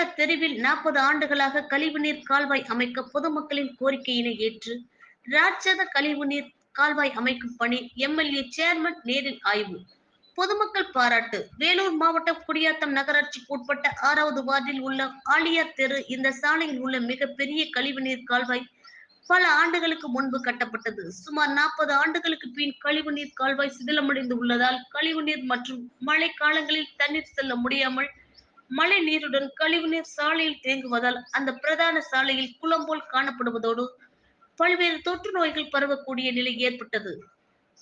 பெரியார் தெருவில் நாற்பது ஆண்டுகளாக கழிவுநீர் கால்வாய் அமைக்க பொதுமக்களின் கோரிக்கையினை ஏற்று ராட்சத கழிவுநீர் கால்வாய் அமைக்கும் பணி எம்எல்ஏ சேர்மன் நேரில் ஆய்வு. பொதுமக்கள் பாராட்டு. வேலூர் மாவட்டம் குடியாத்தம் நகராட்சிக்கு உட்பட்ட ஆறாவது வார்டில் உள்ள ஆலியார் தெரு இந்த சாலையில் உள்ள மிகப்பெரிய கழிவுநீர் கால்வாய் பல ஆண்டுகளுக்கு முன்பு கட்டப்பட்டது. சுமார் நாற்பது ஆண்டுகளுக்கு பின் கழிவுநீர் கால்வாய் சிதிலமடைந்து உள்ளதால் கழிவுநீர் மற்றும் மழை காலங்களில் தண்ணீர் செல்ல முடியாமல் மழை நீருடன் கழிவுநீர் சாலையில் தேங்குவதால் அந்த பிரதான சாலையில் குளம் போல் காணப்படுவதோடு பல்வேறு தொற்று நோய்கள் பரவக்கூடிய நிலை ஏற்பட்டது.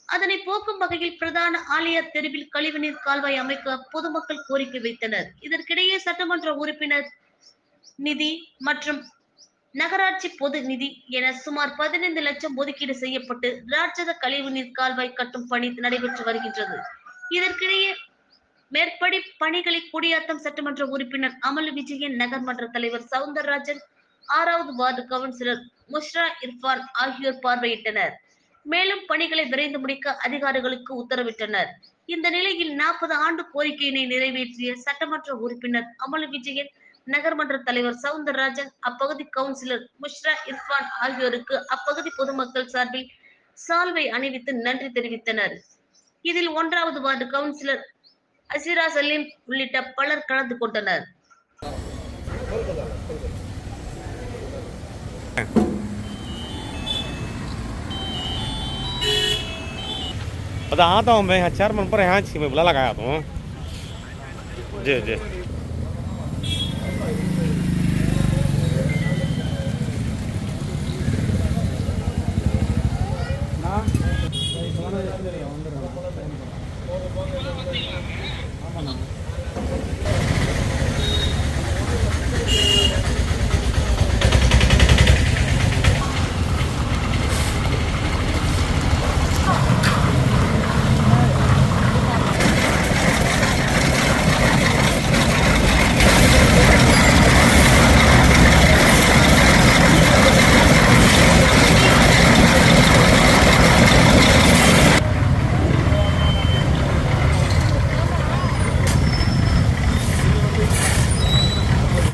அதனை போக்கும் வகையில் பிரதான ஆலய தெருவில் கழிவுநீர் கால்வாய் அமைக்க பொதுமக்கள் கோரிக்கை வைத்தனர். இதற்கிடையே சட்டமன்ற உறுப்பினர் நிதி மற்றும் நகராட்சி பொது நிதி என சுமார் பதினைந்து லட்சம் ஒதுக்கீடு செய்யப்பட்டு ராட்சத கழிவுநீர் கால்வாய் கட்டும் பணி நடைபெற்று வருகின்றது. இதற்கிடையே மேற்படி பணிகளை குடியாத்தம் சட்டமன்ற உறுப்பினர் அமல் விஜயன் நகர்மன்ற தலைவர் சவுந்தரராஜன் ஆறாவது வார்டு கவுன்சிலர் முஷ்ரா இர்பான் ஆகியோர் பார்வையிட்டனர். மேலும் பணிகளை விரைந்து முடிக்க அதிகாரிகளுக்கு உத்தரவிட்டனர். இந்த நிலையில் நாற்பது ஆண்டு கோரிக்கையினை நிறைவேற்றிய சட்டமன்ற உறுப்பினர் அமல் விஜயன் நகர்மன்ற தலைவர் சவுந்தரராஜன் அப்பகுதி கவுன்சிலர் முஷ்ரா இர்பான் ஆகியோருக்கு அப்பகுதி பொதுமக்கள் சார்பில் சால்வை அணிவித்து நன்றி தெரிவித்தனர். இதில் ஒன்றாவது வார்டு கவுன்சிலர் அசிரா சலீம் உள்ளிட்ட பலர் கலந்து கொண்டனர் बता आता हूँ मैं यहाँ चेयरमैन पर यहाँ छी मैं बुला लगाया हूँ जी जी ஆமாண்ணா